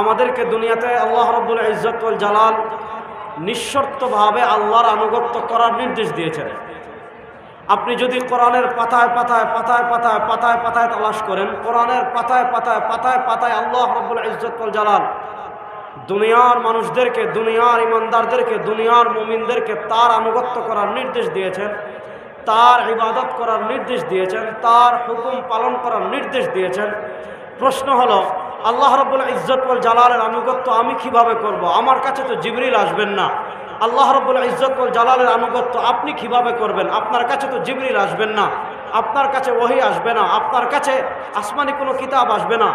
আমাদেরকে দুনিয়াতে আল্লাহ রব্বুল ইজ্জতুল জালাল নিঃশর্তভাবে আল্লাহর আনুগত্য করার নির্দেশ দিয়েছেন। আপনি যদি কোরআনের পাতায় পাতায় পাতায় পাতায় পাতায় পাতায় তালাশ করেন, কোরআনের পাতায় পাতায় পাতায় পাতায় আল্লাহ রব্বুল ইজ্জতুল জালাল দুনিয়ার মানুষদেরকে, দুনিয়ার ইমানদারদেরকে, দুনিয়ার মুমিনদেরকে তার আনুগত্য করার নির্দেশ দিয়েছেন। তার ইবাদত করার নির্দেশ দিয়েছেন, তার হুকুম পালন করার নির্দেশ দিয়েছেন। প্রশ্ন হলো, আল্লাহ রব্বুল ইজ্জতুল জালালের আনুগত্য আমি কীভাবে করব। আমার কাছে তো জিবরিল আসবেন না। আল্লাহ রব্বুল ইজ্জতুল জালালের আনুগত্য আপনি কীভাবে করবেন? আপনার কাছে তো জিবরিল আসবেন না। আপনার কাছে ওহি আসবে না। আপনার কাছে আসমানি কোনো কিতাব আসবে না।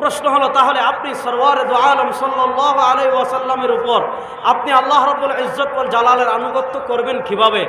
প্রশ্ন হলো, তাহলে আপনি সরওয়ার আলম সাল্লাহ আলাই ওয়াসাল্লামের উপর আপনি আল্লাহ রব্বুল ইজ্জতুল জালালের আনুগত্য করবেন কীভাবে?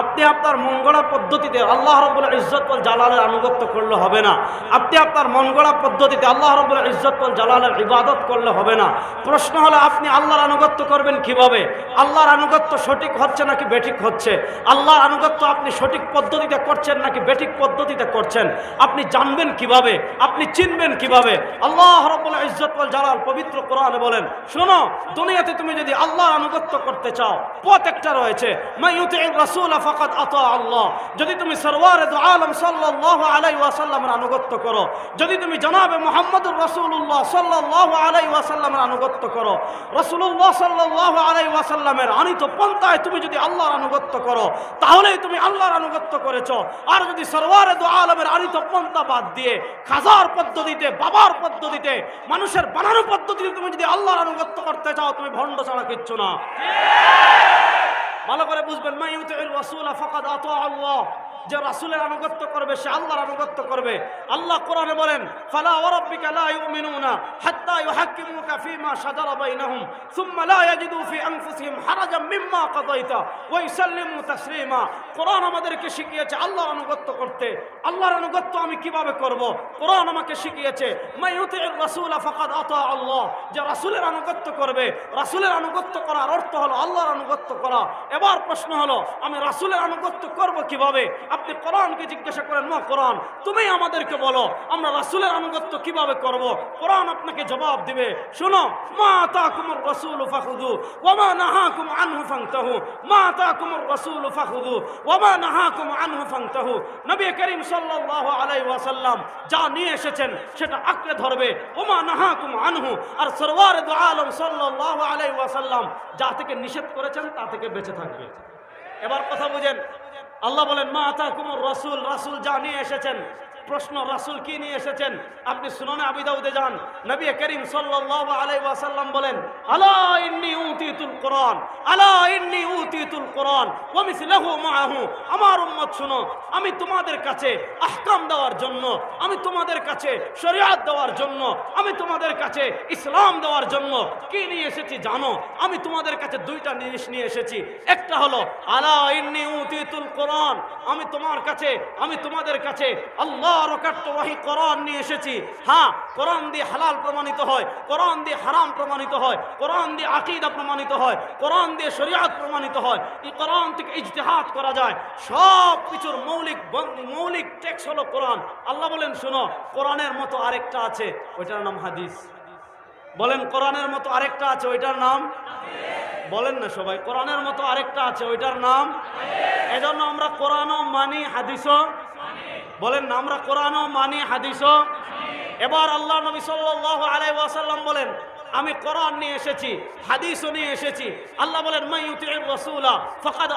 আপনি আপনার মঙ্গলা পদ্ধতিতে আল্লাহ রব্বুল ইজ্জতুল জালালের আনুগত্য করলে হবে না। আপনি আপনার মঙ্গলা পদ্ধতিতে আল্লাহ রব্বুল ইজ্জতুল জালালের ইবাদত করলে হবে না। প্রশ্ন হলো, আপনি আল্লাহর আনুগত্য করবেন কীভাবে? আল্লাহর আনুগত্য সঠিক হচ্ছে নাকি বেঠিক হচ্ছে? আল্লাহর আনুগত্য আপনি সঠিক পদ্ধতিতে করছেন নাকি বেঠিক পদ্ধতিতে করছেন? আপনি জানবেন কীভাবে? আপনি চিনবেন কীভাবে? আল্লাহ রব্বুল ইজ্জতুল জালাল পবিত্র কোরআনে বলেন, শোনো, দুনিয়াতে তুমি যদি আল্লাহর আনুগত্য করতে চাও, পথ একটা রয়েছে। মাইয়ুতির রাসূল ফাকাদ আতা আল্লাহ। যদি তুমি সরওয়ারে দু আলম সাল্লাল্লাহু আলাইহি ওয়াসাল্লামের আনুগত্য করো, যদি তুমি জনাবে মুহাম্মদুর রাসূলুল্লাহ সাল্লাল্লাহু আলাইহি ওয়াসাল্লামের আনুগত্য করো, রাসূলুল্লাহ সাল্লাল্লাহু আলাইহি ওয়াসাল্লামের আনিত পন্থায় তুমি যদি আল্লাহর আনুগত্য করো, তাহলেই তুমি আল্লাহর আনুগত্য করেছ। আর যদি সরওয়ারে দু আলমের আনিত পন্থা বাদ দিয়ে খাজার পদ্ধতিতে, বাবার পদ্ধতিতে, মানুষের বানানো পদ্ধতিতে তুমি যদি আল্লাহর আনুগত্য করতে চাও, তুমি ভণ্ড ছাড়া কিচ্ছু না। ভালো করে বুঝবেন মা ইউতিউর রাসূল ফাকাদ আতা আল্লাহ। যে রাসুলের আনুগত্য করবে, সে আল্লাহর আনুগত্য করবে। আল্লাহ কোরআনে বলেন, ফালা ওয়ারাব্বিকা লা ইউমিনুনা হাত্তা ইউহাক্কিমুকা ফীমা শাজারা বাইনাহুম, সুম্মা লা ইয়াজিদু ফি আনফুসিহিম হারাজাম মিম্মা কাদাইতা ওয়া ইউসাল্লিমু তাসলিমা। কোরআন আমাদেরকে শিখিয়েছে আল্লাহর আনুগত্য করতে। আল্লাহর আনুগত্য আমি কীভাবে করব? কোরআন আমাকে শিখিয়েছে মা ইউতিউর রাসূল ফাকাদ আতা আল্লাহ। যে রাসূলের আনুগত্য করবে, রাসূলের আনুগত্য করার অর্থ হলো আল্লাহর আনুগত্য করা। এবার প্রশ্ন হলো, আমি রাসূলের আনুগত্য করব কীভাবে? আপনি কোরআনকে জিজ্ঞাসা করেন, মা, কোরআন তুমি আমাদেরকে বলো, আমরা রাসূলের আনুগত্য কীভাবে করব? কোরআন আপনাকে জবাব দিবে, শোনো, মা তাকুমুর রসুল ফাখুযু, ওয়া মা নাহাকুম আনহু ফান্তাহু মা তাকুমুর রসুল ফাখুযু, ওয়া মা নাহাকুম আনহু ফান্তাহু নবী করিম সাল্লাল্লাহু আলাই ওয়াসাল্লাম যা নিয়ে এসেছেন সেটা আঁকড়ে ধরবে ওমা নাহা কুম আনহু। আর সরওয়ার আলম সাল্লাল্লাহু আলাই ওয়াসাল্লাম যা থেকে নিষেধ করেছেন তা থেকে বেঁচে থাকবে। এবার কথা বুঝেন আল্লাহ বলেন মা আতা কুমুর রসুল রাসুল যা নিয়ে এসেছেন। প্রশ্ন রাসূল কি নিয়ে এসেছেন? আপনি সুনানে আবি দাউদে যান। নবী করিম সাল্লাল্লাহু আলাইহি ওয়াসাল্লাম বলেন, আলা ইন্নী উতিতুল কোরআন, আলা ইন্নী উতিতুল কোরআন, ওয়া মিসলাহু মাআহু। আমার উম্মত, শুনো, আমি তোমাদের কাছে আহকাম দেওয়ার জন্য, আমি তোমাদের কাছে শরিয়াত দেওয়ার জন্য, আমি তোমাদের কাছে ইসলাম দেওয়ার জন্য কি নিয়ে এসেছি জানো? আমি তোমাদের কাছে দুইটা জিনিস নিয়ে এসেছি। একটা হলো, আলা ইন্নী উতিতুল কোরআন, আমি তোমার কাছে, আমি তোমাদের কাছে আল্লাহ কোরআন নিয়ে এসেছি। হ্যাঁ দিয়ে হালাল প্রমাণিত হয় দিয়ে প্রমাণিত হয় দিয়ে প্রমাণিত হয় দিয়ে শরিয়াত প্রমাণিত হয় থেকে করা যায়। মৌলিক আল্লাহ বলেন, শোনো, কোরআনের মতো আরেকটা আছে, ওইটার নাম হাদিস। বলেন, কোরআনের মতো আরেকটা আছে, ওইটার নাম? বলেন না সবাই, কোরআনের মতো আরেকটা আছে, ওইটার নাম? এজন্য আমরা কোরআনও মানি, হাদিসও বলেন আমরা কোরআনও মানি হাদিসও। এবার আল্লাহ নবী সাল্লাহ আলাই ওয়াসাল্লাম বলেন আমি কোরআন নিয়ে এসেছি, হাদিসও নিয়ে এসেছি। আল্লাহ বলেন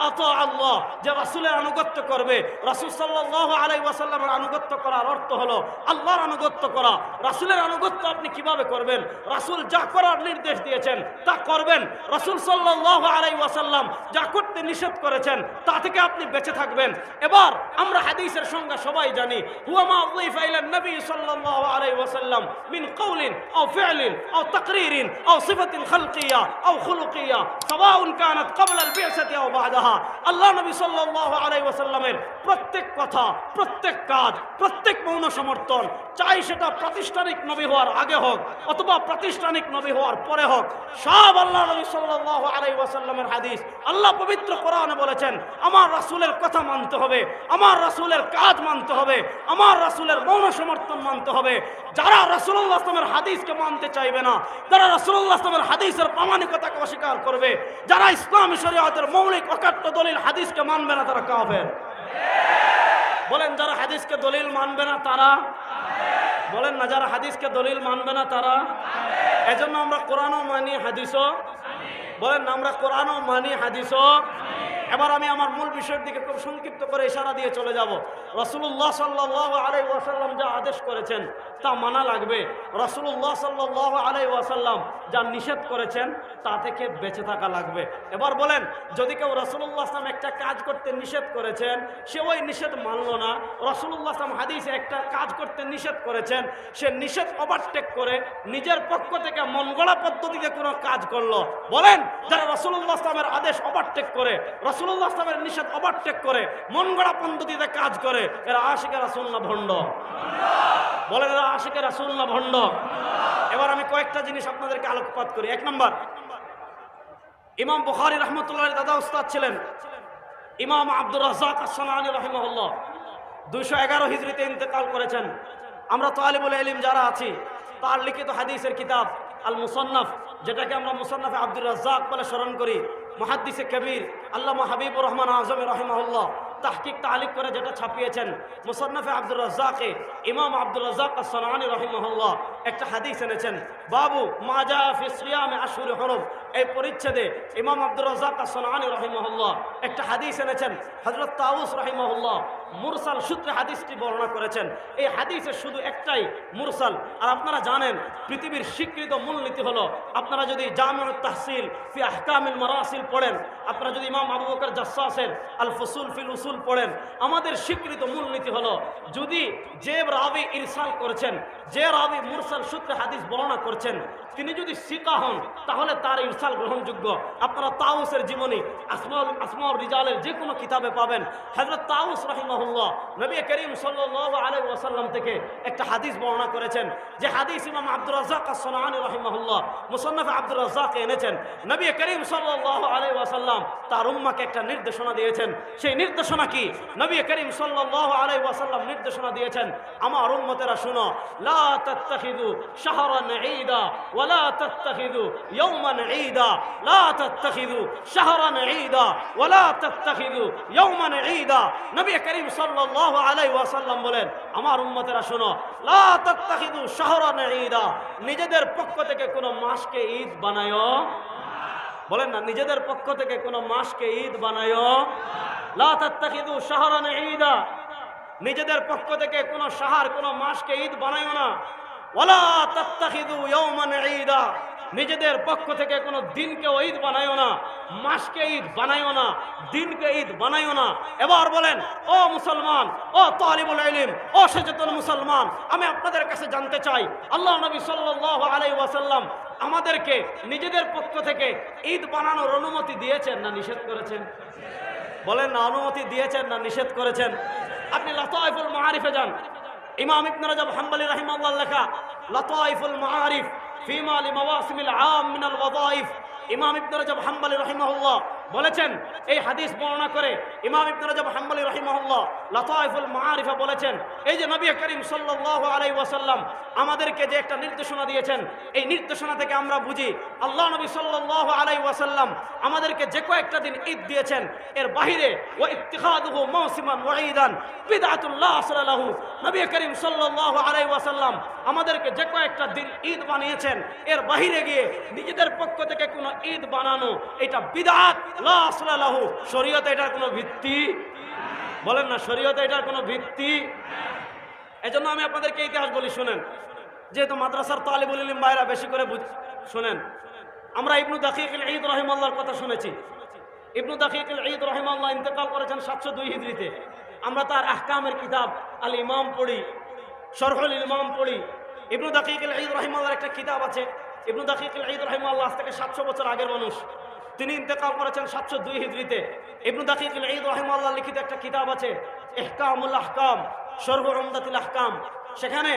আতা আল্লাহ। যে রাসূলের আনুগত্য করবে, রাসূল সাল্লাল্লাহু আলাইহি ওয়াসাল্লামের আনুগত্য করার অর্থ হলো আল্লাহর আনুগত্য করা। রাসূলের আনুগত্য আপনি কীভাবে করবেন? রাসূল যা করার নির্দেশ দিয়েছেন, তা করবেন। রাসূল সাল্লাল্লাহু আলাইহি ওয়াসাল্লাম যা করতে নিষেধ করেছেন, তা থেকে আপনি বেঁচে থাকবেন। এবার আমরা হাদিসের সংজ্ঞা সবাই জানি, হুয়া মা উযিফা ইলা নবী সাল্লাল্লাহু আলাইহি ওয়াসাল্লাম মিন কওলিন আও ফি'লিন ও তাকরির। تقرير أو صفة خلقية أو خلقية سواء كانت قبل البعثة أو بعدها আল্লাহ নবী সাল্লাল্লাহু আলাইহি ওয়াসাল্লামের প্রত্যেক কথা প্রত্যেক কাজ প্রত্যেক মৌন সমর্থন চাই সেটা প্রাতিষ্ঠানিক নবী হওয়ার আগে হোক অথবা প্রাতিষ্ঠানিক নবী হওয়ার পরে হোক সব আল্লাহ নবী সাল্লাল্লাহু আলাইহি ওয়াসাল্লামের হাদিস আল্লাহ পবিত্র কোরআনে বলেছেন আমার রাসূলের কথা মানতে হবে আমার রাসূলের কাজ মানতে হবে আমার রাসূলের মৌন সমর্থন মানতে হবে যারা রাসূলুল্লাহ সাল্লামের হাদিসকে মানতে চাইবে না যারা রাসূলুল্লাহ সাল্লামের হাদিসের প্রামাণিকতাকে অস্বীকার করবে, যারা ইসলামী শরীয়তের মৌলিক অকাট্য দলিল হাদিসকে মানবে না, তারা কাফের। বলেন, যারা হাদিসকে দলিল মানবে না, তারা বলেন না, যারা হাদিসকে দলিল মানবে না, তারা এজন্য আমরা কোরআনও মানি, হাদিসও বলেন আমরা কোরআনও মানি, হাদিসও এবার আমি আমার মূল বিষয়ের দিকে খুব সংক্ষিপ্ত করে ইশারা দিয়ে চলে যাব। রসুল্লাহ সাল্লাহ আলাই ওয়াসাল্লাম যা আদেশ করেছেন, তা মানা লাগবে। রসুল্লাহ সাল্লাহ আলাই ওয়াসাল্লাম যা নিষেধ করেছেন, তা থেকে বেঁচে থাকা লাগবে। এবার বলেন, যদি কেউ রসুল্লাহ আসলাম একটা কাজ করতে নিষেধ করেছেন, সে ওই নিষেধ মানলো না। রসুল্লাহ আসলাম হাদিসে একটা কাজ করতে নিষেধ করেছেন, সে নিষেধ ওভারটেক করে নিজের পক্ষ থেকে মন গড়া পদ্ধতিতে কোনো কাজ করল। বলেন, যারা রসুল্লাহ আসলামের আদেশ ওভারটেক করে রসুল্লাহ আসলামের নিষেধ ওভারটেক করে মন গড়া পদ্ধতিতে কাজ করে, এরা আশিকের রাসুল না ভণ্ড। বলেন এরা আশিকের রাসুল না ভণ্ড। এবার আমি কয়েকটা জিনিস আপনাদেরকে আলোকপাত করি। এক নম্বর, ইমাম বুখারি রহমতুল্লাহ দাদা উস্তাদ ছিলেন। ইমাম আব্দুর রাজাক আসসালানি রহিমহল্লা দুইশো এগারো হিজড়িতে ইন্তেকাল করেছেন। আমরা তালিবুল ইলিম যারা আছি, তার লিখিত হাদিসের কিতাব আল মুসন্নফ যেটাকে আমরা মুসন্নফে আব্দুর রাজ্জাক বলে স্মরণ করি, মহাদ্দিসে কবির, আল্লামা হাবিবুর রহমান আজম রহিমাহুল্লাহ তাহকিক তালিক করে যেটা ছাপিয়েছেন, মুসন্নফে আব্দুর রাজ্জাকে ইমাম আব্দুর রাজ্জাক আসসালানি রহিমাহুল্লাহ একটা হাদিস এনেছেন, বাবু মাজা ফি সিয়ামে আশুর হরফ এই পরিচ্ছেদে ইমাম আব্দুর রাজ্জাক আসসালানি রহিমাহুল্লাহ একটা হাদিস এনেছেন, হযরত তাউস রহিমাহুল্লাহ মুরসাল সূত্রে হাদিসটি বর্ণনা করেছেন। এই হাদিসের শুধু একটাই মুরসাল। আর আপনারা জানেন, পৃথিবীর স্বীকৃত মূলনীতি হলো, আপনারা যদি জামিউল তাহসিল ফি আহকামিল মারাসিল পড়েন, আপনারা যদি ইমাম আবু বকর আল ফসুল ফিল উসুল পড়েন, আমাদের স্বীকৃত মূলনীতি হলো, যদি যে রাবি ইরসাল করেছেন, যে রাবি মুরসাল সূত্রে হাদিস বর্ণনা করছেন, তিনি যদি সিকা হন, তাহলে তার ইরসাল গ্রহণযোগ্য। আপনারা তাউসের জীবনী আসমাউল আসমাউল রিজালের যে কোনো কিতাবে পাবেন। হজরত তাউস রহিমাহুল্লাহ, নবী করিম সাল্লাহ আলাই ওয়াসাল্লাম থেকে একটা হাদিস বর্ণনা করেছেন। যে হাদিস ইমাম আব্দুর রাজ্জাক আসসালানি রহিমাহুল্লাহ, মুসন্নফ আব্দুর রাজ্জাকে এনেছেন। নবী করিম সাল্লাহ আলাই ওয়াসাল্লাম তার উম্মাকে একটা নির্দেশনা দিয়েছেন। সেই নির্দেশনা কি? নবী করিম সাল্লাহ আলাই ওয়াসাল্লাম নির্দেশনা দিয়েছেন, আমার উম্মতেরা শুনো, লা তাত্তাখিদু শাহরান ঈদা ওয়ালা তাত্তাখিদু ইয়াওমান ঈদা, লা তাত্তাখিদু শাহরান ঈদা ওয়ালা তাত্তাখিদু ইয়াওমান ঈদা। নবী করিম সাল্লাল্লাহু আলাইহি ওয়াসাল্লাম বলেন, আমার উম্মতেরা শুনো, লা তাত্তাখিদু শাহরান ঈদা, নিজেদের পক্ষ থেকে কোনো মাসকে ঈদ বানায়ো বলেন না, নিজেদের পক্ষ থেকে কোনো মাসকে ঈদ বানায়ো লা তাত্তাখিদু শাহরান ঈদা, নিজেদের পক্ষ থেকে কোনো শাহার কোনো মাসকে ঈদ বানায়ো না। ওয়ালা তাত্তাখিদু ইয়াওমান ঈদা নিজেদের পক্ষ থেকে কোনো দিনকে ঈদ বানায়ো না, মাসকে ঈদ বানায়ো না, দিনকে ঈদ বানায়ো না। এবার বলেন, ও মুসলমান, ও তালিবুল ইলম, ও সচেতন মুসলমান, আমি আপনাদের কাছে জানতে চাই, আল্লাহ নবী সাল্লাল্লাহু আলাইহি ওয়াসাল্লাম আমাদেরকে নিজেদের পক্ষ থেকে ঈদ বানানোর অনুমতি দিয়েছেন না নিষেধ করেছেন? বলেন না, অনুমতি দিয়েছেন না নিষেধ করেছেন? আপনি লতাইফুল মাহারিফে যান। ইমাম ইবনে রাজব হাম্বলি রাহিমাহুল্লাহ লেখা লতাইফুল মাআরিফ ফিমা লিমাওয়াসিমিল আম মিনাল ওয়াদাইফ ইমাম ইবনে রাজব হাম্বলি রাহিমাহুল্লাহ বলেছেন, এই হাদিস বর্ণনা করে ইমাম ইবনে রাজব হাম্বলি রাহিমাহুল্লাহ লতাইফুল মাআরিফে বলেছেন, এই যে নবী করিম সাল্লাল্লাহু আলাইহি ওয়াসাল্লাম আমাদেরকে যে একটা নির্দেশনা দিয়েছেন, এই নির্দেশনা থেকে আমরা বুঝি আল্লাহ নবী সাল্লাল্লাহু আলাইহি ওয়াসাল্লাম আমাদেরকে যে কয়েকটা দিন ঈদ দিয়েছেন, এর বাহিরে ওয়া ইত্তিখাদুহু মাউসিমান ওয়া ঈদান বিদআতুল্লাহ সাল্লাল্লাহু নবী করিম সাল্লাল্লাহু আলাইহি ওয়াসাল্লাম আমাদেরকে যে কয়েকটা দিন ঈদ বানিয়েছেন, এর বাহিরে গিয়ে নিজেদের পক্ষ থেকে কোনো ঈদ বানানো, এটা বিদআত। লা সাল্লাল্লাহু শরীয়তে এটার কোনো ভিত্তি? বলেন না, শরীয়তে এটার কোনো ভিত্তি? এজন্য আমি আপনাদেরকে ইতিহাস বলি, শুনেন। যেহেতু মাদ্রাসার তালিবুল ইলিম ভাইরা বেশি করে শুনেন। আমরা ইবনু দাকিক ঈদ রহিমাল্লাহর কথা শুনেছি। ইবনু দাকিক ঈদ রহিমাল্লাহ ইন্তেকাল করেছেন সাতশো দুই হিজড়িতে। আমরা তার আহকামের কিতাব আল ইমাম পড়ি, শরহুল ইমাম পড়ি। ইবনু দাকিক ঈদ রহিমাল্লাহর একটা কিতাব আছে। ইবনু দাকিক ঈদ রহিমাল্লাহ আজ থেকে সাতশো বছর আগের মানুষ। তিনি ইন্তেকাল করেছেন সাতশো দুই হিজড়িতে। ইবনু দাকিক ঈদ রহিমাল্লাহ লিখিত একটা কিতাব আছে, ইহকামুল আহকাম সর্ব রমদাতিল আহকাম। সেখানে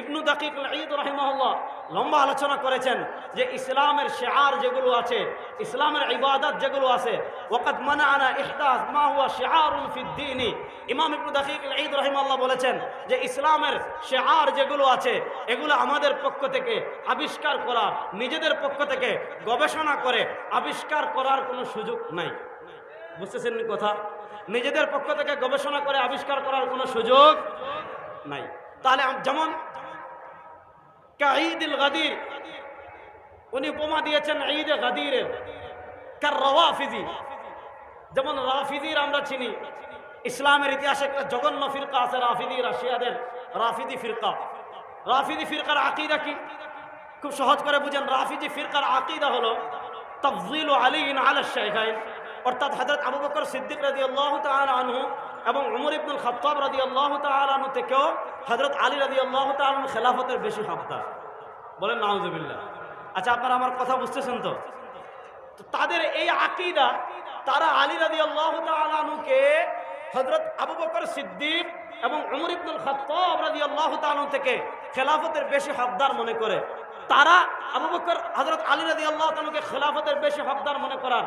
ইবনু দাকিক ঈদ রহিমাল্লাহ লম্বা আলোচনা করেছেন যে ইসলামের শেয়ার যেগুলো আছে, ইসলামের ইবাদত যেগুলো আছে ওয়াকাত মানানা ইহদাস মা হুয়া শিআরুন ফিদ্দীনি ইমাম ইবনু দাকিক ঈদ রহিমাল্লাহ বলেছেন যে ইসলামের শেয়ার যেগুলো আছে, এগুলো আমাদের পক্ষ থেকে আবিষ্কার করা, নিজেদের পক্ষ থেকে গবেষণা করে আবিষ্কার করার কোনো সুযোগ নাই। বুঝতেছেন কথা? নিজেদের পক্ষ থেকে গবেষণা করে আবিষ্কার করার কোনো সুযোগ নাই। তাহলে যেমন ঈদ গাদির। উনি উপমা দিয়েছেন ঈদ গাদিরের কার রওয়াফিজি। যেমন রাফিদির আমরা চিনি। ইসলামের ইতিহাসে একটা জঘন্য ফিরকা আছে রাফিদি রাশিয়াদের রাফিদি ফিরকা। রাফিদি ফিরকার আকিদা কি? খুব সহজ করে বুঝেন রাফিদি ফিরকার আকিদা হলো তফজিল আলী ইন আল শেখাইন অর্থাৎ হজরত আবু বকর সিদ্দিক রাজি আল্লাহ আনহু এবং উমর ইবনুল খত্তাব রাজি আল্লাহ আনহু থেকেও হজরত আলী রাজি আল্লাহ তালু খেলাফতের বেশি হকদার। বলেন, নাউজুবিল্লাহ। আচ্ছা আপনারা আমার কথা বুঝতেছেন তো? তাদের এই আকিদা, তারা আলী রাজি আল্লাহ তালুকে হজরত আবু বকর সিদ্দিক এবং উমর ইবনুল খত্তাব রাজি আল্লাহ তালু থেকে খেলাফতের বেশি হকদার মনে করে। তারা আবু বকর হজরত আলী রাজি আল্লাহ তালুকে খেলাফতের বেশি হকদার মনে করার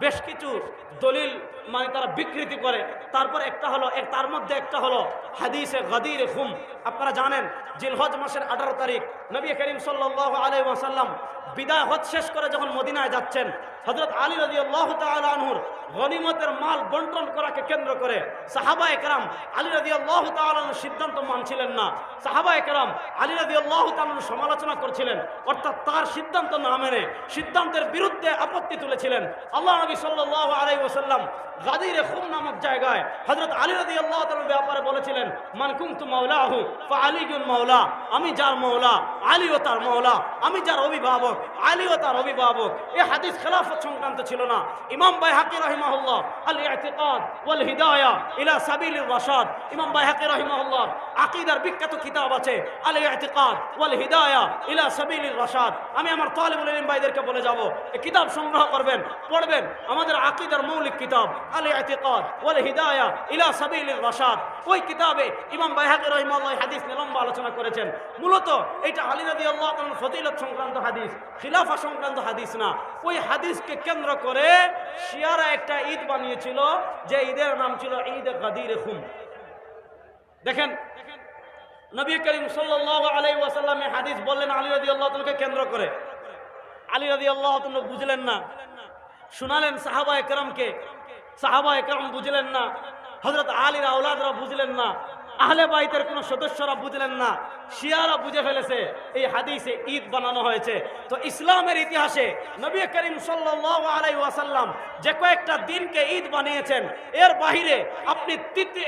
বেশ কিছু দলিল মানে তারা বিকৃতি করে। তারপর একটা হলো, এক তার মধ্যে একটা হলো, হাদিসে গদির হুম। আপনারা জানেন, জিলহজ মাসের আঠারো তারিখ, নবী করিম সাল্লাহ আলাই ওয়াসাল্লাম বিদায় হজ শেষ করে যখন মদিনায় যাচ্ছেন হজরত আলী রাজি আল্লাহ তালুর গনিমতের মাল বন্টন করাকে কেন্দ্র করে সাহাবা একরাম আলী রাজি আল্লাহ তালুর সিদ্ধান্ত মানছিলেন না। সাহাবা একরাম আলী রাজি আল্লাহ তালুর সমালোচনা করছিলেন, অর্থাৎ তার সিদ্ধান্ত না মেনে সিদ্ধান্তের বিরুদ্ধে আপত্তি তুলেছিলেন। আল্লাহ নবী সাল্লাহ আলাই ওসাল্লাম গাদিরে খুম নামক জায়গায় হজরত আলী রাজি আল্লাহ তালুর ব্যাপারে বলেছিলেন মানকুম তু মাওলাহু ফা আলীগুন মাওলা, আমি যার মৌলা ও তার মৌলা আমি যার অভিভাবক আলী ও তার অভিভাবক। এ হাদিস খেলাফত সংক্রান্ত ছিল না। ইমাম বাইহাকি রহিমাহুল্লাহ আল ইতিকাদ ওয়াল হিদায়া ইলা সাবিলির রাশাদ। ইমাম বাইহাকি রহিমাহুল্লাহ, আকীদার বিখ্যাত কিতাব আছে আল ইতিকাদ ওয়াল হিদায়া ইলা সাবিলির রাশাদ। আমি আমার তালিবুল ইলম ভাইদেরকে বলে যাব এই কিতাব সংগ্রহ করবেন, পড়বেন আমাদের আকীদার মৌলিক কিতাব আল ইতিকাদ ওয়াল হিদায়া ইলা সাবিলির রাশাদ। ওই কিতাবে ইমাম বাইহাকি রহিমাহুল্লাহ হাদিস নিয়ে আলোচনা করেছেন। মূলত এটা আলী রাদি আল্লাহ ফজিলত সংক্রান্ত হাদিস, খিলাফা সংক্রান্ত হাদিস না। ওই হাদিসকে কেন্দ্র করে শিয়ারা একটা ঈদ বানিয়েছিল, যে ঈদের নাম ছিল ঈদ গাদির খুম দেখেন, নবী করিম সাল্লাহ আলাই ওয়াসাল্লামে হাদিস বললেন আলী রাদি আল্লাহকে কেন্দ্র করে। আলী রাদি আল্লাহ বুঝলেন না শুনালেন সাহাবা একরমকে সাহাবা একরম বুঝলেন না। হজরত আলীর আউলাদরা বুঝলেন না। আহলে বাইতের কোনো সদস্যরা বুঝলেন না। শিয়ারা বুঝে ফেলেছে, এই হাদিসে ঈদ বানানো হয়েছে। তো ইসলামের ইতিহাসে নবী করিম সাল্লাল্লাহু আলাইহি ওয়াসাল্লাম যে কয়েকটা দিনকে ঈদ বানিয়েছেন, এর বাহিরে আপনি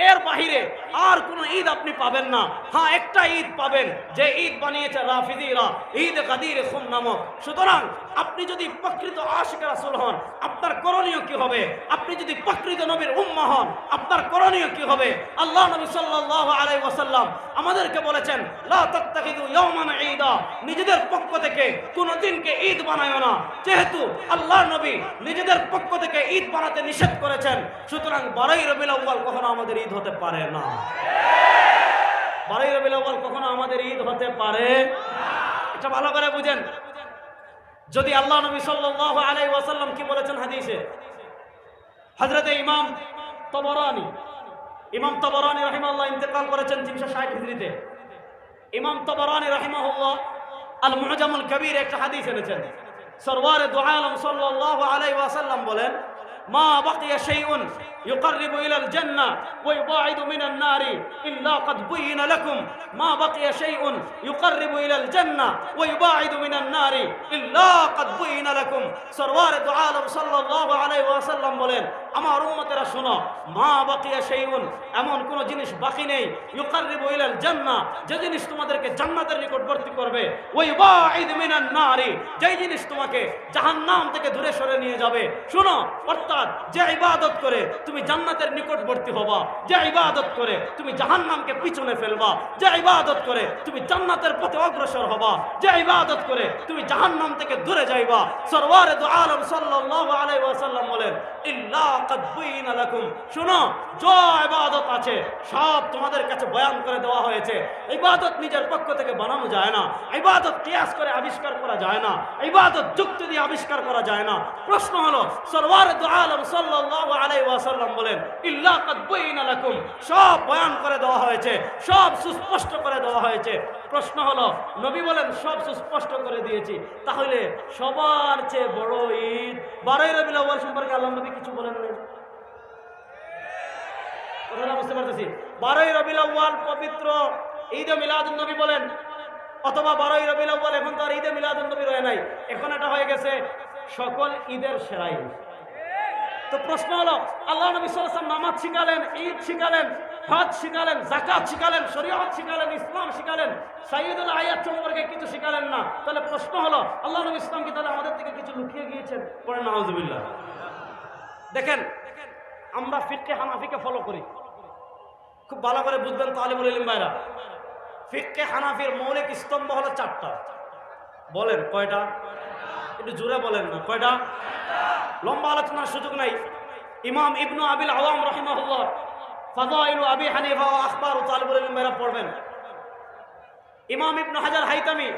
এর বাহিরে আর কোনো ঈদ আপনি পাবেন না। হ্যাঁ একটা ঈদ পাবেন, যে ঈদ বানিয়েছে রাফিদিরা, ঈদ কাদির নামক। সুতরাং আপনি যদি প্রকৃত আশিক রাসূল হন, আপনার করণীয় কি হবে? আপনি যদি প্রকৃত নবীর উম্মা হন, আপনার করণীয় কি হবে? আল্লাহ নবী সাল্লাল্লাহু আলাই ওয়াসাল্লাম আমাদেরকে বলেছেন নিজেদের পক্ষ থেকে কোন দিনকে ঈদ বানায় না। যেহেতু আল্লাহ নবী নিজেদের পক্ষ থেকে ঈদ বানাতে নিষেধ করেছেন, সুতরাং বারোই রবিউল আউয়াল কখনো আমাদের ঈদ হতে পারে না। বারোই রবিউল আউয়াল কখনো আমাদের ঈদ হতে পারে এটা ভালো করে বুঝেন। যদি আল্লাহ নবী সাল্লাহ আলাই ওয়াসাল্লাম কি বলেছেন হাদিসে? হযরতে ইমাম তবরানি ইমাম তবরানি রাহিমাহুল্লাহ ইন্তেকাল করেছেন তিনশো ষাট হিজড়িতে। ইমাম তবরানি রাহিমাহুল্লাহ আল মুআজামুল কবির একটা হাদিস এনেছেন। সরওয়ারে দু আলম সাল্লাহ আলাই ওয়াসাল্লাম বলেন মা বাকিয়া শাইউন يقرب إلى الجنة ويباعد من النار إلا قد بين لكم ما بقي شيء يقرب إلى الجنة ويباعد من النار إلا قد بين لكم سروار دعالم صلى الله عليه وسلم বলেন আমার উম্মতেরা শোনো মা বাকিয়া শাইউন এমন কোন জিনিস বাকি নেই ইউকাররিবু ইলাল জান্নাহ যে জিনিস তোমাদেরকে জান্নাতের নিকটবর্তী করবে ওয়াইবাইদ মিনান নারি যেই জিনিস তোমাকে জাহান্নাম থেকে দূরে সরে নিয়ে যাবে শোনো অর্থাৎ অর্থাৎ যে ইবাদত করে তুমি জান্নাতের নিকটবর্তী হবা, যে ইবাদত করে তুমি জাহান্নামকে পিছনে ফেলবা, যে ইবাদত করে তুমি জান্নাতের পথে অগ্রসর হবা, যে ইবাদত করে তুমি জাহান্নাম থেকে দূরে যাইবা। সরওয়ারে দু আলম সাল্লাহ আলাই ওয়াসাল্লাম বলেন সব তোমাদের করে দেওয়া হয়েছে। প্রশ্ন হলো সব বয়ান করে দেওয়া হয়েছে, সব সুস্পষ্ট করে দেওয়া হয়েছে। প্রশ্ন হলো, নবী বলেন, সব সুস্পষ্ট করে দিয়েছি। তাহলে সবার চেয়ে বড় ঈদ বারোই রবিউল সম্পর্কে আল্লাহ নবী কিছু বলেন নাই। কথাটা বুঝতে পারতেছি। বারোই রবিউল আউয়াল পবিত্র নবী বলেন, অথবা বারোই রবিউল আউয়াল এখন তো আর নবী রয়ে নাই। এখন এটা হয়ে গেছে সকল ঈদের সেরা ঈদ তো প্রশ্ন হলো, আল্লাহ নবী নামাজ শিখালেন, ঈদ শিখালেন, হজ শিখালেন জাকাত শিখালেন, শরীয়ত শিখালেন, ইসলাম শিখালেন সাইয়দুল আয়াত সম্পর্কে কিছু শিখালেন না। তাহলে প্রশ্ন হলো, আল্লাহ নবী ইসলাম কি তাহলে আমাদের থেকে কিছু লুকিয়ে গিয়েছেন? পরে নাউজুবিল্লাহ। দেখেন, আমরা ফিরকে হানাফিকে ফলো করি। খুব ভালো করে বুঝবেন তালিবুল ইলিম ভাইরা। ফিরকে হানাফির মৌলিক স্তম্ভ হলো চারটা। বলেন, কয়টা? একটু জোরে বলেন না, কয়টা? লম্বা আলোচনার সুযোগ নাই। ইমাম ইবনু আবিল আওয়াম রহিমাহুল্লাহ ফাদাইলু আবি হানিফা ও আখবার ও তালিবুল ইলম পড়বেন। ইমাম ইবনু হাজার হাইতামি,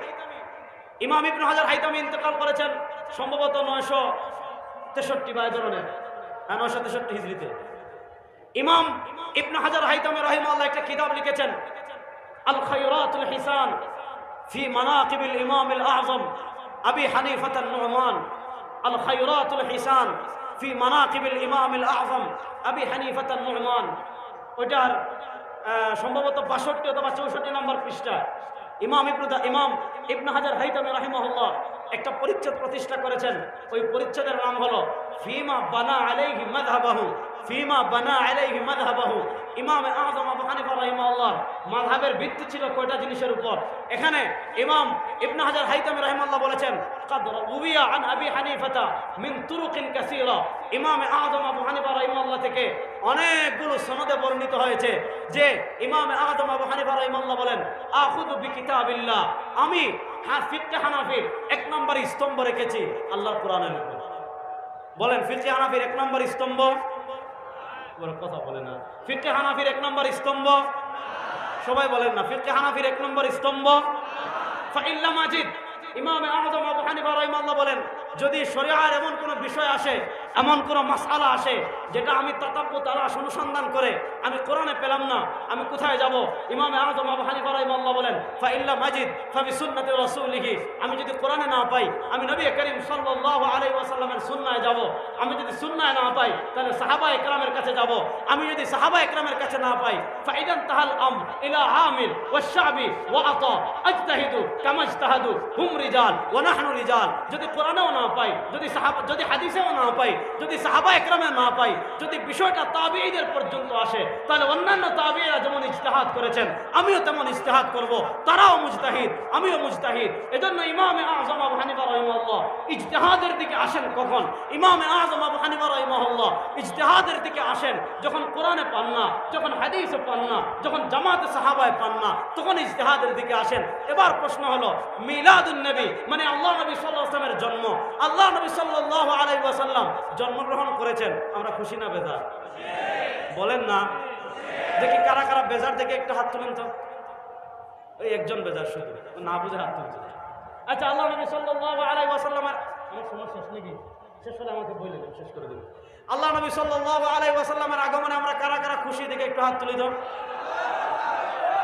ইমাম ইবনু হাজার হাইতামি ইন্তেকাল করেছেন, সম্ভবত নয়শো তেষট্টি বা ধরনের হ্যাঁ নয়শো তেষট্টি হিজড়িতে। ইমাম ইবনু হাজার হাইতামি রহিমাল্লাহ একটা কিতাব লিখেছেন, আল খায়রাতুল হিসান ফি মানাকিবিল ইমামিল আযম আবি হানিফাতান নুমান, আল খায়রাতুল হিসান ফি মানাকিবিল ইমামিল আযম আবি হানিফাতান নুমান। ওইটার সম্ভবত বাষট্টি অথবা চৌষট্টি নম্বর পৃষ্ঠা। ইমাম ইবনুদা ইমাম ইবনে হাজার হাইতামি রাহিমাহুল্লাহ একটা পরিচ্ছেদ প্রতিষ্ঠা করেছেন ওই পরিচ্ছেদের নাম হলো ফিমা বানা আলাইহি মাযহাবাহু ফিমা বানা আলাইহি মাযহাবাহু ইমাম আযম আবু হানিফা রাহিমাহুল্লাহ মাযহাবের ভিত্তি ছিল কয়টা জিনিসের উপর এখানে ইমাম ইবনে হাজার হাইতামি রাহিমাহুল্লাহ বলেছেন قد روي عن ابي حنيفه من طرق كثيره ইমাম আযম আবু হানিফা রাহিমাহুল্লাহ থেকে অনেকগুলো সনদে বর্ণিত হয়েছে যে ইমাম আযম আবু হানিফা রাহিমাহুল্লাহ বলেন আখুযু বিকিতাবিল্লাহ আমি হ্যাঁ ফিকহে হানাফির এক নম্বর স্তম্ভ রেখেছি আল্লাহর কোরআনের বলেন ফিকহে হানাফির এক নম্বর স্তম্ভ? কথা বলে না। ফিকহে হানাফির এক নম্বর স্তম্ভ? সবাই বলেন না ফিকহে হানাফির এক নম্বর স্তম্ভ? ফাইল্লা মাজিদ, ইমাম আজম আবু হানিফা রাহিমাল্লাহ বলেন, যদি শরিয়ার এমন কোনো বিষয় আসে এমন কোনো মাসালা আসে যেটা আমি ততাব্য তালাশ অনুসন্ধান করে আমি কোরআনে পেলাম না। আমি কোথায় যাব? ইমাম আজম আবু হানিফা রাহিমাল্লাহ বলেন ফাইল্লা মাজিদ ফাবি সুন্নতি রাসূলিহি। আমি যদি কোরআনে না পাই, আমি নবী করিম সাল্লাল্লাহু আলাইহি ওয়াসাল্লামের সুন্নায় যাব। আমি যদি সুন্নায় না পাই, তাহলে সাহাবা একরামের কাছে যাব। আমি যদি সাহাবা একরামের কাছে না পাই ফাইদান তাহাল আম ইলা আমির ওয়াশাবি ওয়া আতা, আজতাহিদু কামা ইজতাহাদু হুম রিজাল ওয়া নাহনু রিজাল। যদি কোরআনেও না পাই, যদি সাহাবা, যদি হাদিসেও না পাই যদি সাহাবা একরামে না পাই, যদি বিষয়টা তাবিঈদের পর্যন্ত আসে, তাহলে অন্যান্য তাবিঈরা যেমন ইজতিহাদ করেছেন, আমিও তেমন ইজতিহাদ করব। তারাও মুজতাহিদ, আমিও মুজতাহিদ। এজন্য ইমামে আযম আবু হানিফা রাহিমাহুল্লাহ, ইজতিহাদের দিকে আসেন কখন? ইমামে আযম আবু হানিফা রাহিমাহুল্লাহ, ইজতিহাদের দিকে আসেন যখন কোরআনে পান না, যখন হাদিসে পান না, যখন জামাতে সাহাবায় পান না, তখন ইজতিহাদের দিকে আসেন। এবার প্রশ্ন হলো, মিলাদুন নবী মানে আল্লাহ নবী সাল্লাল্লাহু আলাইহি ওয়াসাল্লামের জন্ম, আল্লাহ নবী সাল্লাল্লাহু আলাইহি ওয়াসাল্লাম জন্মগ্রহণ করেছেন, আমরা খুশি না বেজার? বলেন না। দেখি কারা কারা বেজার দেখে একটু হাত তুলেন তো। ওই একজন বেজার শুধু, না বুঝে হাত তুলছে। আচ্ছা আল্লাহ নবী সাল্লাল্লাহু আলাইহি ওয়াসাল্লামের আমার সময় শেষ নাকি? শেষ হলে আমাকে বলে দেবেন শেষ করে দেবেন আল্লাহ নবী সাল্লাল্লাহু আলাইহি ওয়াসাল্লামের আগমনে আমরা কারা কারা খুশি দেখে একটু হাত তুলে দাও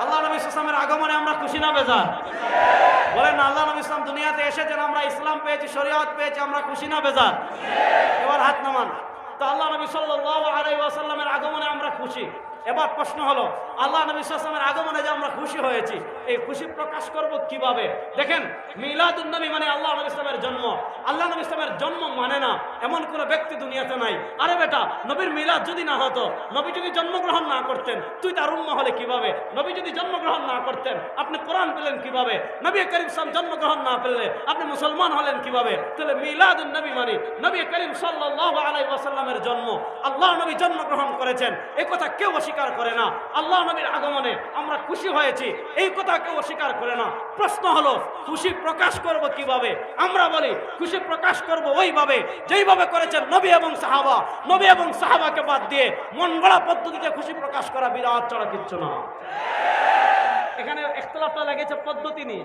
আল্লাহ নবী ইসলামের আগমনে আমরা খুশি না বেজার? বলেন, আল্লাহ নবী ইসলাম দুনিয়াতে এসেছেন, আমরা ইসলাম পেয়েছি, শরীয়ত পেয়েছি, আমরা খুশি না, বেজার? এবার হাত নামান। তো আল্লাহ নবী সাল্লাল্লাহু আলাইহি ওয়াসাল্লামের আগমনে আমরা খুশি। এবার প্রশ্ন হলো, আল্লাহ নবী সাল্লামের আগমনে যে আমরা খুশি হয়েছি, এই খুশি প্রকাশ করব কীভাবে? দেখেন, মিলাদুন নবী মানে আল্লাহ নবী ইসলামের জন্ম। আল্লাহ নবী ইসলামের জন্ম মানে না এমন কোনো ব্যক্তি দুনিয়াতে নাই। আরে বেটা, নবীর মিলাদ যদি না হতো, নবী যদি জন্মগ্রহণ না করতেন, তুই তার উম্মা হলে কীভাবে? নবী যদি জন্মগ্রহণ না করতেন, আপনি কোরআন পেলেন কীভাবে? নবী করিম সাল জন্মগ্রহণ না পেলে আপনি মুসলমান হলেন কীভাবে? তাহলে মিলাদুন নবী মানে নবী করিম সাল্লাল্লাহু আলাইহি ওয়াসাল্লামের জন্ম। আল্লাহ নবী জন্মগ্রহণ করেছেন। এই কথা কেউ অস্বীকার করে না। আল্লাহ নবীর আগমনে আমরা খুশি হয়েছি। এই কথা কেউ অস্বীকার করে না। প্রশ্ন হলো, খুশি প্রকাশ করব কীভাবে? আমরা বলি, খুশি প্রকাশ করব ওইভাবে, যেইভাবে করেছেন নবী এবং সাহাবা। নবী এবং সাহাবাকে বাদ দিয়ে মন গড়া পদ্ধতিতে খুশি প্রকাশ করা বিরাট চড়া কিচ্ছু না। এখানে একতলাফটা লেগেছে পদ্ধতি নিয়ে।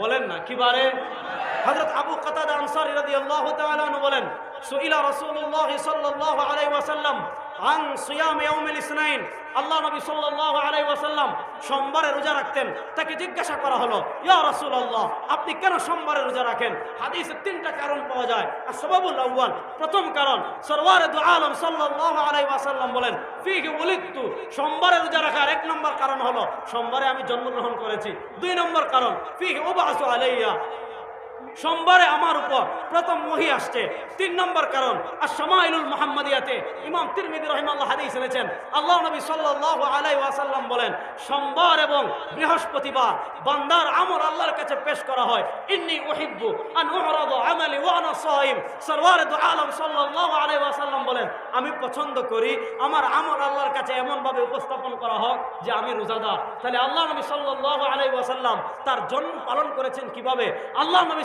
বলেন না কিবারে হযরত আবু কাতাদা আনসারী রাদিয়াল্লাহু তাআলা আনহু বলেন, সুইলা রাসূলুল্লাহ সাল্লাল্লাহু আলাইহি ওয়াসাল্লাম আন সিয়াম ইয়াউমিল ইসনাইন। আল্লাহ নবী সাল্লাল্লাহু আলাইহি ওয়াসাল্লাম সোমবারে রোজা রাখতেন। তাকে জিজ্ঞাসা করা হলো, ইয়া রাসূলুল্লাহ, আপনি কেন সোমবারে রোজা রাখেন? হাদিসে তিনটা কারণ পাওয়া যায়। আর সবাবুল আউয়াল, প্রথম কারণ, সরওয়ারে দু আলম সাল্লাল্লাহু আলাইহি ওয়াসাল্লাম বলেন, ফিহি উলিদতু সোমবারে রোজা রাখার এক নম্বর কারণ হলো, সোমবারে আমি জন্মগ্রহণ করেছি। দুই নম্বর কারণ, ফিহি উবাসু আলাইয়া সোমবারে আমার উপর প্রথম মহি আসছে। তিন নম্বর কারণ আর সামাইলুল মোহাম্মদিয়াতে ইমাম তিরমিদি রহিমাল্লাহ হাদিস এনেছেন। আল্লাহ নবী সাল্লাল্লাহু আলাই ওয়াসাল্লাম বলেন, সোমবার এবং বৃহস্পতিবার বান্দার আমল আল্লাহর কাছে পেশ করা হয়। ইন্নি উহিব্বু আন উহরাদু আমালি ওয়া আনা সাইম। সরওয়ারে দু আলম সাল্লাল্লাহু আলাইহি ওয়াসাল্লাম বলেন, আমি পছন্দ করি আমার আমল আল্লাহর কাছে এমনভাবে উপস্থাপন করা হোক যে আমি রোজাদার। তাহলে আল্লাহ নবী সাল্লাল্লাহু আলাইহি ওয়াসাল্লাম তার জন্ম পালন করেছেন কীভাবে? আল্লাহ নবী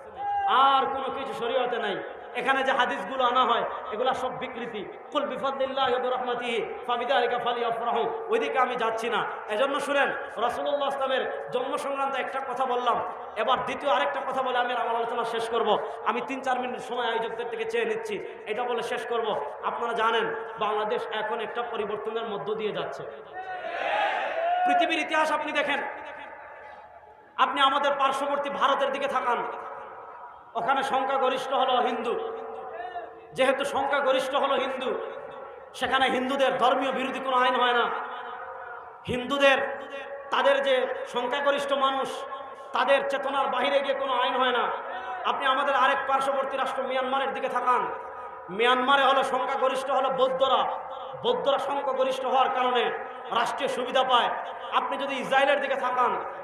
আর কোনো কিছু শরীয়তে নাই। এখানে যে হাদিসগুলো আনা হয়, এগুলা সব বিকৃতি। কুল বিফাদিল্লাহ রহমতি ফাবিদারিকা ফালি আফরাহু ওইদিকে আমি যাচ্ছি না। এজন্য শুনেন রসুল্লাহ আসলামের জন্ম সংক্রান্ত একটা কথা বললাম। এবার দ্বিতীয় আরেকটা কথা বলে আমি আমার আলোচনা শেষ করব। আমি তিন চার মিনিট সময় আয়োজকদের থেকে চেয়ে নিচ্ছি। এটা বলে শেষ করব। আপনারা জানেন, বাংলাদেশ এখন একটা পরিবর্তনের মধ্য দিয়ে যাচ্ছে। পৃথিবীর ইতিহাস আপনি দেখেন। আপনি আমাদের পার্শ্ববর্তী ভারতের দিকে থাকান। ওখানে সংখ্যাগরিষ্ঠ হলো হিন্দু। যেহেতু সংখ্যাগরিষ্ঠ হলো হিন্দু, সেখানে হিন্দুদের ধর্মীয় বিরোধী কোনো আইন হয় না। হিন্দুদের, তাদের যে সংখ্যাগরিষ্ঠ মানুষ, তাদের চেতনার বাহিরে গিয়ে কোনো আইন হয় না। আপনি আমাদের আরেক পার্শ্ববর্তী রাষ্ট্র মিয়ানমারের দিকে থাকান। মিয়ানমারে হলো সংখ্যাগরিষ্ঠ হলো বৌদ্ধরা। বৌদ্ধরা সংখ্যাগরিষ্ঠ হওয়ার কারণে রাষ্ট্রীয় সুবিধা পায়। আপনি যদি ইসরায়েলের দিকে থাকান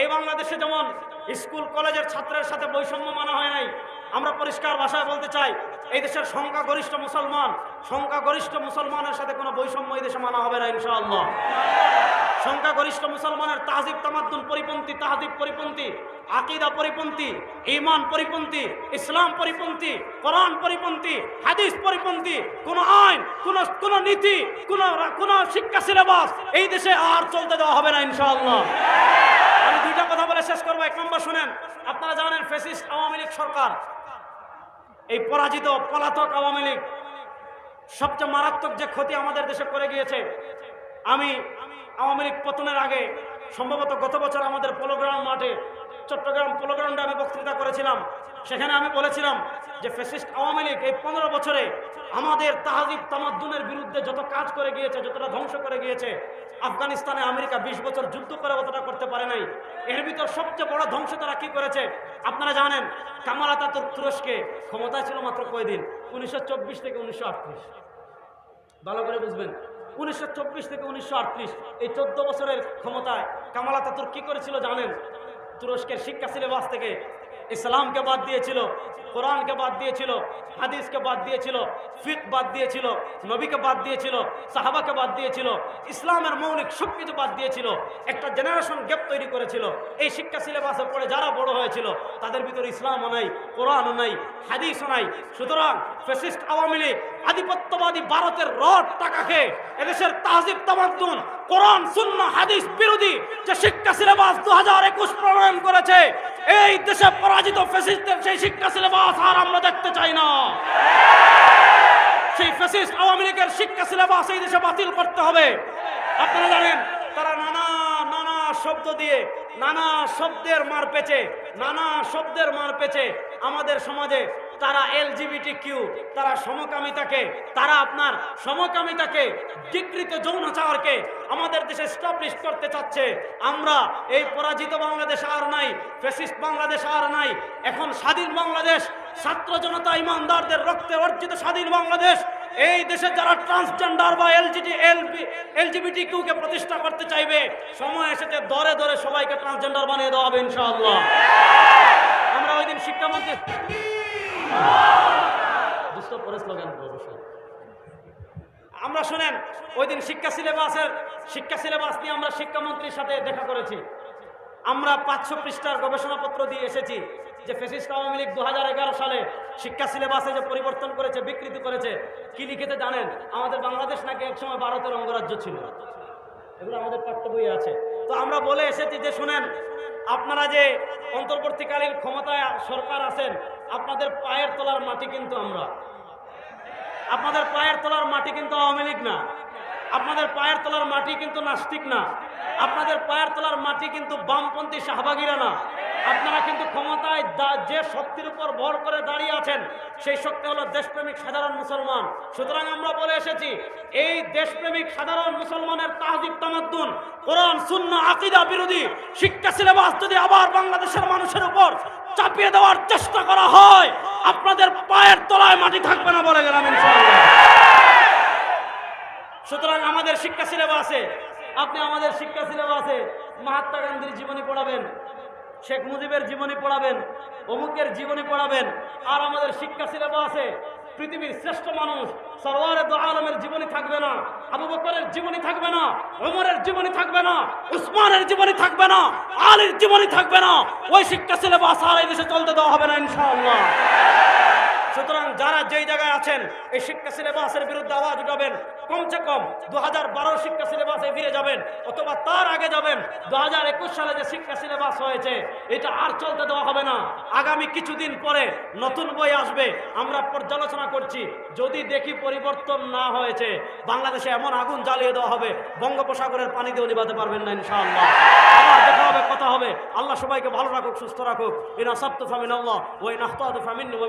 এই বাংলাদেশে যেমন স্কুল, কলেজের ছাত্রের সাথে বৈষম্য মানা হয় নাই, আমরা পরিষ্কার ভাষায় বলতে চাই, এই দেশের সংখ্যাগরিষ্ঠ মুসলমান, সংখ্যাগরিষ্ঠ মুসলমানের সাথে কোনো বৈষম্য এই দেশে মানা হবে না, ইনশাআল্লাহ। সংখ্যাগরিষ্ঠ মুসলমানের তাহজিব তামাদ্দুন পরিপন্থী, তাহজিব পরিপন্থী, আকিদা পরিপন্থী ইমান পরিপন্থী, ইসলাম পরিপন্থী, কোরআন পরিপন্থী, হাদিস পরিপন্থী, কোন আইন, কোন কোন নীতি, কোন কোন শিক্ষা সিলেবাস এই দেশে আর চলতে দেওয়া হবে না, ইনশাআল্লাহ। আমি দুইটা কথা বলে শেষ করব। এক নম্বর শুনেন, আপনারা জানেন ফেসিস আওয়ামী লীগ সরকার, এই পরাজিত পলাতক আওয়ামী লীগ সবচেয়ে মারাত্মক যে ক্ষতি আমাদের দেশে করে গিয়েছে। আমি আওয়ামী লীগ পতনের আগে, সম্ভবত গত বছর আমাদের পোলোগ্রাম মাঠে, চট্টগ্রাম পোলোগ্রাউন্ডে আমি বক্তৃতা করেছিলাম। সেখানে আমি বলেছিলাম যে ফেসিস্ট আওয়ামী লীগ এই পনেরো বছরে আমাদের তাহাজিব তামাদ্দুনের বিরুদ্ধে যত কাজ করে গিয়েছে, যতটা ধ্বংস করে গিয়েছে, আফগানিস্তানে আমেরিকা বিশ বছর যুদ্ধ করে অতটা করতে পারে নাই। এর ভিতর সবচেয়ে বড় ধ্বংস তারা কি করেছে? আপনারা জানেন, কামাল আতাতুর্ক তুরস্কে ক্ষমতায় ছিল মাত্র কয়দিন? উনিশশো চব্বিশ থেকে উনিশশো আটত্রিশ। ভালো করে বুঝবেন। উনিশশো চব্বিশ থেকে উনিশশো আটত্রিশ, এই চোদ্দ বছরের ক্ষমতায় কামাল আতাতুর্ক কি করেছিল জানেন? তুরস্কের শিক্ষা সিলেবাস থেকে ইসলামকে বাদ দিয়েছিল কোরআনকে বাদ দিয়েছিল হাদিসকে বাদ দিয়েছিল, ফিক বাদ দিয়েছিল নবীকে বাদ দিয়েছিল সাহাবাকে বাদ দিয়েছিল, ইসলামের মৌলিক সব কিছু বাদ দিয়েছিল, একটা জেনারেশন গ্যাপ তৈরি করেছিল। এই শিক্ষা সিলেবাসে পড়ে যারা বড় হয়েছিল, তাদের ভিতরে ইসলামও নাই, কোরআনও নাই, হাদিসও নাই। সুতরাং ফেসিস্ট আওয়ামী লীগ আধিপত্যবাদী ভারতের রড টাকা খেয়ে এদেশের তাহজিব তামাদ্দুন কোরআন শূন্য হাদিস, বিরোধী যে শিক্ষা সিলেবাস দু হাজার একুশ প্রণয়ন করেছে, এই দেশে পরাজিত ফেসিস্টের সেই শিক্ষা সিলেবাস আর আমরা দেখতে চাই না। সেই ফেসিস্ট আওয়ামী লীগের শিক্ষা সিলেবাস এই দেশে বাতিল করতে হবে। আপনারা জানেন, তারা নানা নানা শব্দ দিয়ে, নানা শব্দের মার পেচে, নানা শব্দের মার পেচে আমাদের সমাজে তারা এলজিবিটি কিউ তারা সমকামিতাকে, তারা আপনার সমকামিতাকে স্বীকৃত যৌনাচারকে আমাদের দেশে স্টাবলিশ করতে চাচ্ছে। আমরা এই পরাজিত বাংলাদেশ আর নাই ফেসিস্ট বাংলাদেশ আর নাই, এখন স্বাধীন বাংলাদেশ, ছাত্র জনতা ইমানদারদের রক্তে অর্জিত স্বাধীন বাংলাদেশ, এই দেশে যারা ট্রান্সজেন্ডার বা এলজিটি এলজিবিটি কিউকে প্রতিষ্ঠা করতে চাইবে, সময় এসেছে দরে দরে সবাইকে ট্রান্সজেন্ডার বানিয়ে দেওয়া হবে ইনশাআল্লাহ। আমরা ওই দিন শিক্ষামন্ত্রী আমরা শুনেন ওই দিন শিক্ষা সিলেবাসের শিক্ষা সিলেবাস নিয়ে আমরা শিক্ষামন্ত্রীর সাথে দেখা করেছি। আমরা পাঁচশো পৃষ্ঠার গবেষণাপত্র দিয়ে এসেছি যে ফেসিস্ট আওয়ামী লীগ দু হাজার এগারো সালে শিক্ষা সিলেবাসে যে পরিবর্তন করেছে, বিকৃতি করেছে, কি লিখেতে জানেন? আমাদের বাংলাদেশ নাকি একসময় ভারতের অঙ্গরাজ্য ছিল। এগুলো আমাদের পাঠ্য বইয়ে আছে। তো আমরা বলে এসেছি যে, শুনেন আপনারা যে অন্তর্বর্তীকালীন ক্ষমতায় সরকার আছেন, আপনাদের পায়ের তলার মাটি কিন্তু আমরা। আপনাদের পায়ের তলার মাটি কিন্তু আওয়ামী লীগ না। আপনাদের পায়ের তলার মাটি কিন্তু নাস্তিক না। আপনাদের পায়ের তলার মাটি কিন্তু বামপন্থী শাহবাগীরা না। আপনারা কিন্তু ক্ষমতায় যে শক্তির উপর ভর করে দাঁড়িয়ে আছেন, সেই শক্তি হলো দেশপ্রেমিক সাধারণ মুসলমান। সুতরাং আমরা বলে এসেছি, এই দেশপ্রেমিক সাধারণ মুসলমানের তাহজিব তামাদ্দুন, কোরআন শূন্য আকিদা বিরোধী শিক্ষা সিলেবাস যদি আবার বাংলাদেশের মানুষের উপর চাপিয়ে দেওয়ার চেষ্টা করা হয়, আপনাদের পায়ের তলায় মাটি থাকবে না বলে গেলাম ইনশাআল্লাহ। সুতরাং আমাদের শিক্ষা সিলেবাসে আপনি আমাদের শিক্ষা সিলেবাসে মহাত্মা গান্ধীর জীবনী পড়াবেন, শেখ মুজিবের জীবনী পড়াবেন, অমুকের জীবনী পড়াবেন। আর আমাদের শিক্ষা সিলেবাসে পৃথিবীর শ্রেষ্ঠ মানুষ, সরওয়ারে দো আলমের জীবনী থাকবে না, আবু বকরের জীবনী থাকবে না, ওমরের জীবনী থাকবে না, উসমানের জীবনী থাকবে না, আলীর জীবনী থাকবে না। ওই শিক্ষা সিলেবাস আর এই দেশে চলতে দেওয়া হবে না, ইনশাআল্লাহ। সুতরাং যারা যেই জায়গায় আছেন, এই শিক্ষা সিলেবাসের বিরুদ্ধে আওয়াজ উঠাবেন, কমসে কম দু হাজার বারো শিক্ষা সিলেবাসে ফিরে যাবেন, অথবা তার আগে যাবেন দু হাজার একুশ সালে যে শিক্ষা সিলেবাস হয়েছে, এটা আর চলতে দেওয়া হবে না। আগামী কিছুদিন পরে নতুন বই আসবে, আমরা পর্যালোচনা করছি, যদি দেখি পরিবর্তন না হয়েছে, বাংলাদেশে এমন আগুন জ্বালিয়ে দেওয়া হবে, বঙ্গোপসাগরের পানি দিয়ে নিবাতে পারবেন না, ইনশাআল্লাহ। হবে, কথা হবে। আল্লাহ সবাইকে ভালো রাখুক, সুস্থ রাখুক। ইন ফামিন আল্লাহ ওয়া ইন আখতাতু ফামিন্নি, ওয়া